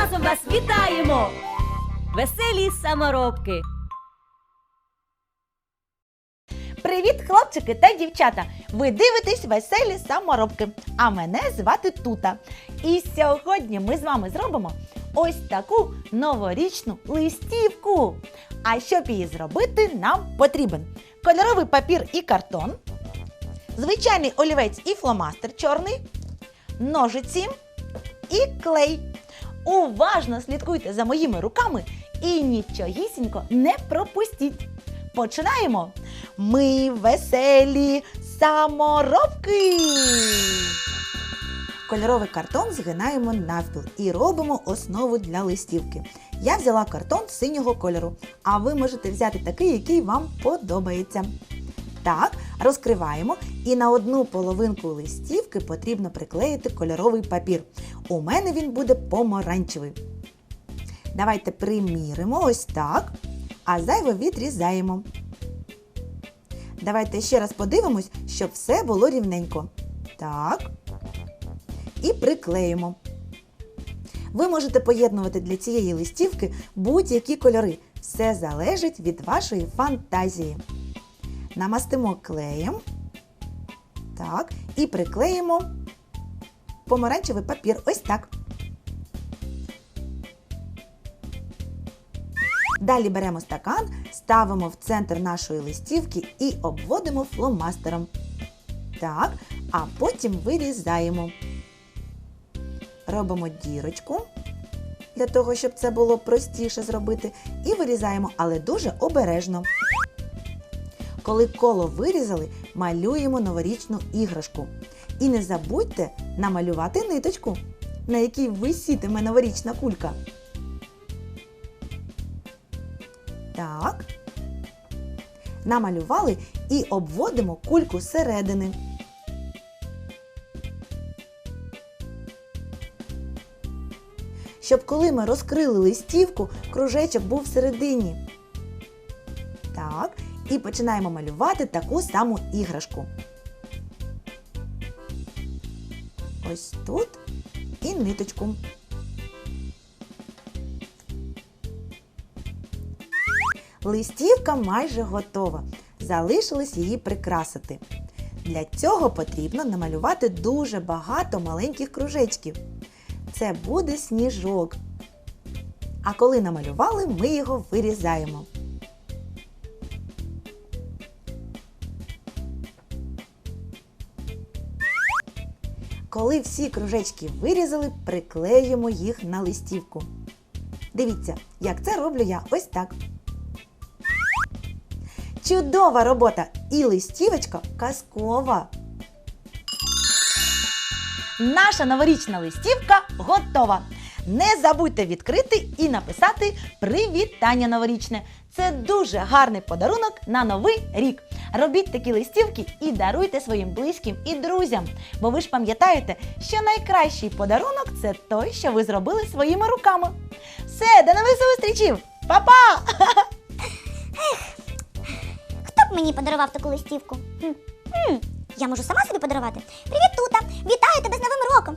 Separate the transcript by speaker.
Speaker 1: разом вас вітаємо, веселі саморобки.
Speaker 2: Привіт, хлопчики та дівчата! Ви дивитесь веселі саморобки. А мене звати Тута. І сьогодні ми з вами зробимо ось таку новорічну листівку. А щоб її зробити, нам потрібен кольоровий папір і картон, звичайний олівець і фломастер чорний, ножиці і клей. Уважно слідкуйте за моїми руками і нічогісінько не пропустіть. Починаємо! Ми веселі саморобки. Кольоровий картон згинаємо навпіл і робимо основу для листівки. Я взяла картон синього кольору, а ви можете взяти такий, який вам подобається. Так, розкриваємо і на одну половинку листівки потрібно приклеїти кольоровий папір. У мене він буде помаранчевий. Давайте приміримо ось так, а зайве відрізаємо. Давайте ще раз подивимось, щоб все було рівненько. Так. І приклеїмо. Ви можете поєднувати для цієї листівки будь-які кольори. Все залежить від вашої фантазії. Намастимо клеєм. Так. І приклеїмо помаранчевий папір. Ось так. Далі беремо стакан, ставимо в центр нашої листівки і обводимо фломастером. Так, а потім вирізаємо. Робимо дірочку для того, щоб це було простіше зробити. І вирізаємо, але дуже обережно. Коли коло вирізали, малюємо новорічну іграшку. І не забудьте намалювати ниточку, на якій висітиме новорічна кулька. Так. Намалювали і обводимо кульку зсередини. Щоб коли ми розкрили листівку, кружечок був всередині. Так. І починаємо малювати таку саму іграшку. Ось тут і ниточку. Листівка майже готова. Залишилось її прикрасити. Для цього потрібно намалювати дуже багато маленьких кружечків. Це буде сніжок. А коли намалювали, ми його вирізаємо. Коли всі кружечки вирізали, приклеїмо їх на листівку. Дивіться, як це роблю я ось так. Чудова робота! І листівочка казкова. Наша новорічна листівка готова. Не забудьте відкрити і написати привітання новорічне. Це дуже гарний подарунок на новий рік. Робіть такі листівки і даруйте своїм близьким і друзям. Бо ви ж пам'ятаєте, що найкращий подарунок це той, що ви зробили своїми руками. Все, до нових зустрічей! Па-па!
Speaker 3: Хто б мені подарував таку листівку? Я можу сама собі подарувати. Привіт, Тута! Вітаю тебе з Новим роком!